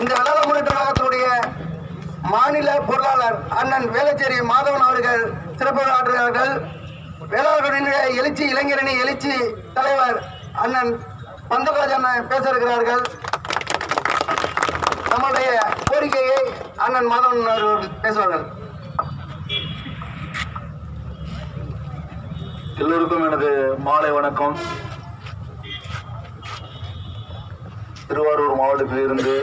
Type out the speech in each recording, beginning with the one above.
இந்த விளாட முன்னேற்ற மாநில பொருளாளர் அண்ணன் வேளச்சேரி மாதவன் அவர்கள் சிறப்பு ஆற்றுகிறார்கள் வேளாளர்களுடைய எழுச்சி இளைஞரணி எழுச்சி தலைவர் அண்ணன் பந்தராஜ் அண்ணன் பேச இருக்கிறார்கள். நம்முடைய கோரிக்கையை அண்ணன் மாதவன் அவர்கள் பேசுவார்கள். எல்லோருக்கும் எனது மாலை வணக்கம். திருவாரூர் மாவட்டத்தில் இருந்து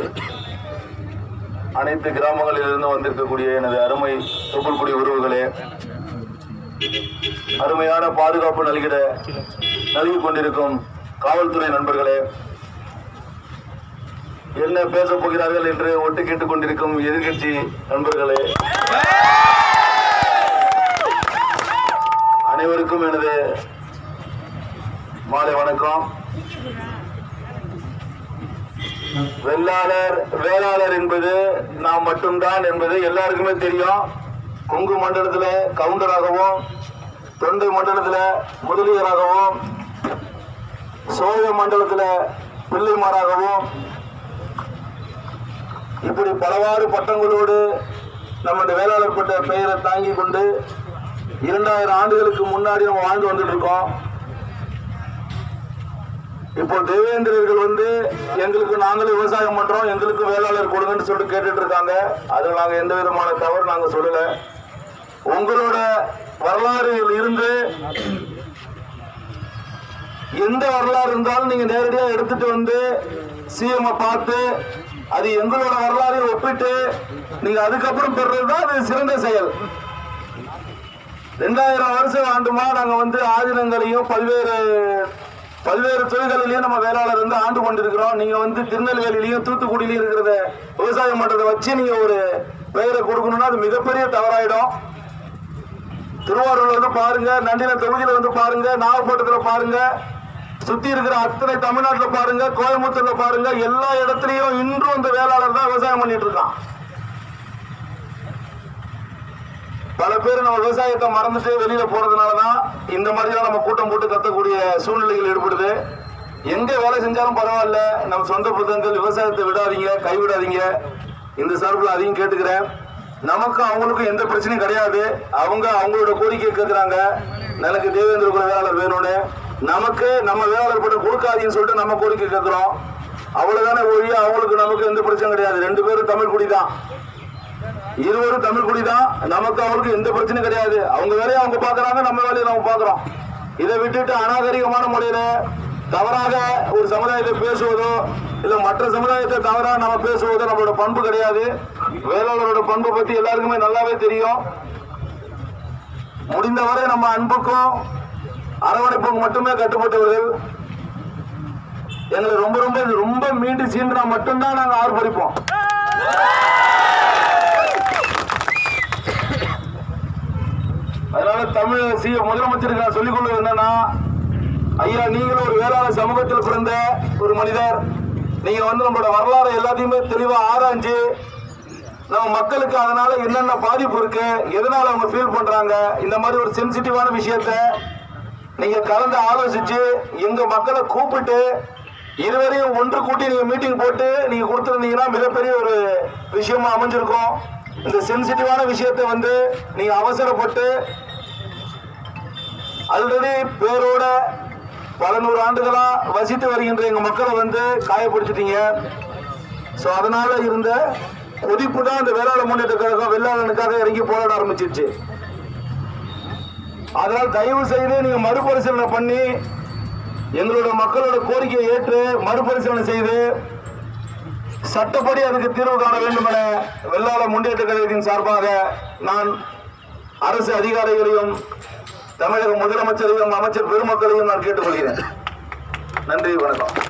அனைத்து கிராமங்களிலிருந்து வந்திருக்கக்கூடிய எனது அருமை தொப்புள்குடி உறவுகளே அருமையான பாதுகாப்பு நல்கிட நல்கி கொண்டிருக்கும் காவல்துறை நண்பர்களே என்ன பேசப் போகிறார்கள் என்று ஒட்டு கேட்டுக் கொண்டிருக்கும் எதிர்க்கட்சி நண்பர்களே அனைவருக்கும் எனது மாலை வணக்கம். வெள்ளாளர் வேளாளர் என்பது நாம் மட்டும்தான் என்பது எல்லாருக்குமே தெரியும். கொங்கு மண்டலத்தில் கவுண்டராகவும் தொண்டை மண்டலத்தில் முதலியராகவும் சோழ மண்டலத்தில் பிள்ளைமாராகவும் இப்படி பலவாறு பட்டங்களோடு நம்முடைய வேளாளர் பட்ட பெயரை தாங்கி கொண்டு இரண்டாயிரம் ஆண்டுகளுக்கு முன்னாடி நம்ம வாழ்ந்து வந்துட்டு இருக்கோம். இப்போ தேவேந்திரர்கள் வந்து எங்களுக்கு நாங்களும் விவசாயம் பண்றோம் எங்களுக்கு வேளாளர் கொடுங்கன்னு சொல்லிட்டு கேட்டுட்டு இருக்காங்க. அதில் நாங்கள் எந்த விதமான தவறு நாங்கள் சொல்லல. உங்களோட வரலாறு இருந்து எந்த வரலாறு இருந்தாலும் நீங்க நேரடியா எடுத்துட்டு வந்து சிஎம் பார்த்து அது எங்களோட வரலாறை ஒப்பிட்டு நீங்க அதுக்கப்புறம் பெறுறதுதான் அது சிறந்த செயல். ரெண்டாயிரம் வருஷம் ஆண்டுமா நாங்க வந்து ஆதினங்களையும் பல்வேறு பல்வேறு தொழில்களிலையும் நம்ம வேளாளர் வந்து ஆண்டு கொண்டிருக்கிறோம். நீங்க வந்து திருநெல்வேலியிலையும் தூத்துக்குடியிலையும் இருக்கிறத விவசாயம் பண்றதை வச்சு நீங்க ஒரு பெயரை கொடுக்கணும்னா அது மிகப்பெரிய தவறாயிடும். திருவாரூர்ல வந்து பாருங்க நண்டின தொகுதியில வந்து பாருங்க நாகப்பட்டினத்துல பாருங்க சுத்தி இருக்கிற அத்தனை தமிழ்நாட்டுல பாருங்க கோயம்புத்தூர்ல பாருங்க எல்லா இடத்துலயும் இன்றும் இந்த வேளாளர் தான் விவசாயம் பண்ணிட்டு இருக்கான். பல பேர் நம்ம விவசாயத்தை மறந்துட்டு வெளியில போறதுனாலதான் இந்த மாதிரிலாம் நம்ம கூட்டம் போட்டு கத்தக்கூடிய சூழ்நிலைகள் ஏற்படுது. எங்க வேலை செஞ்சாலும் பரவாயில்ல. நம்ம சொந்த புத்தகங்கள் விவசாயத்தை விடாதீங்க கைவிடாதீங்க. இந்த சார்பில் அதையும் கேட்டுக்கிறேன். நமக்கும் அவங்களுக்கும் எந்த பிரச்சனையும் கிடையாது. அவங்க அவங்களோட கோரிக்கை கேட்கிறாங்க. எனக்கு தேவேந்திர குல வேளாளர் வேணும்னு. நமக்கு நம்ம வேளாளர் பட்டம் கொடுக்காதீங்கன்னு சொல்லிட்டு நம்ம கோரிக்கை கேட்கிறோம். அவ்வளவுதானே ஒழிய அவங்களுக்கு நமக்கு எந்த பிரச்சனையும் கிடையாது. ரெண்டு பேரும் தமிழ் குடி தான். இருவரும் தமிழ் குடி தான் நமக்கு அவருக்கு எந்த பிரச்சனையும் கிடையாது. அவங்க வேலையை அவங்க பாக்குறாங்க நம்ம வேலையை நம்ம பாக்குறோம் இதை விட்டுட்டு அநாகரிகமான முறையில தவறாக ஒரு சமுதாயத்தை பேசுவதோ இல்ல மற்ற சமுதாயத்தை தவறாக நம்ம பேசுவதோ நம்மளோட பண்பு கிடையாது. வேளாளரோட பண்பை பத்தி எல்லாருக்குமே நல்லாவே தெரியும். முடிந்தவரை நம்ம அன்புக்கும் அரவணைப்புக்கும் மட்டுமே கட்டுப்பட்டவர்கள். எங்களை ரொம்ப ரொம்ப ரொம்ப மீண்டு சீன்றா மட்டும்தான் நாங்கள் ஆர்ப்பரிப்போம். அதனால தமிழ் சி முதலமைச்சருக்கு நான் சொல்லிக் கொள்வது என்னன்னா ஐயா நீங்களும் ஒரு வேளாண் சமூகத்தில் பிறந்த ஒரு மனிதர். நீங்க வந்து நம்மளோட வரலாறு எல்லாத்தையுமே தெளிவா ஆராய்ஞ்சு நம்ம மக்களுக்கு அதனால என்னென்ன பாதிப்பு இருக்கு எதனால அவங்க ஃபீல் பண்றாங்க இந்த மாதிரி ஒரு சென்சிட்டிவான விஷயத்த நீங்க கலந்து ஆலோசிச்சு எங்க மக்களை கூப்பிட்டு இருவரையும் ஒன்று கூட்டி நீங்க மீட்டிங் போட்டு நீங்க கொடுத்துருந்தீங்கன்னா மிகப்பெரிய ஒரு விஷயமா அமைஞ்சிருக்கும். இந்த சென்சிட்டிவான விஷயத்தை வந்து நீங்கள் அவசரப்பட்டு ஆல்ரெடி பேரோட பல நூறு ஆண்டுகளா வசித்து வருகின்ற எங்க மக்களை வந்து காயப்படுத்திட்டீங்க. ஸோ அதனால இருந்த கொதிப்பு தான் இந்த வேளாண் முன்னேற்ற கழகம் வெள்ளாளனுக்காக இறங்கி போராட ஆரம்பிச்சிருச்சு. அதனால் தயவு செய்து நீங்க மறுபரிசீலனை பண்ணி எங்களோட மக்களோட கோரிக்கையை ஏற்று மறுபரிசீலனை செய்து சட்டப்படி அதுக்கு தீர்வு காண வேண்டும் என வெள்ளாள முன்னேற்ற கழகத்தின் சார்பாக நான் அரசு அதிகாரிகளையும் தமிழக முதலமைச்சரையும் அமைச்சர் பெருமக்களையும் நான் கேட்டுக்கொள்கிறேன். நன்றி வணக்கம்.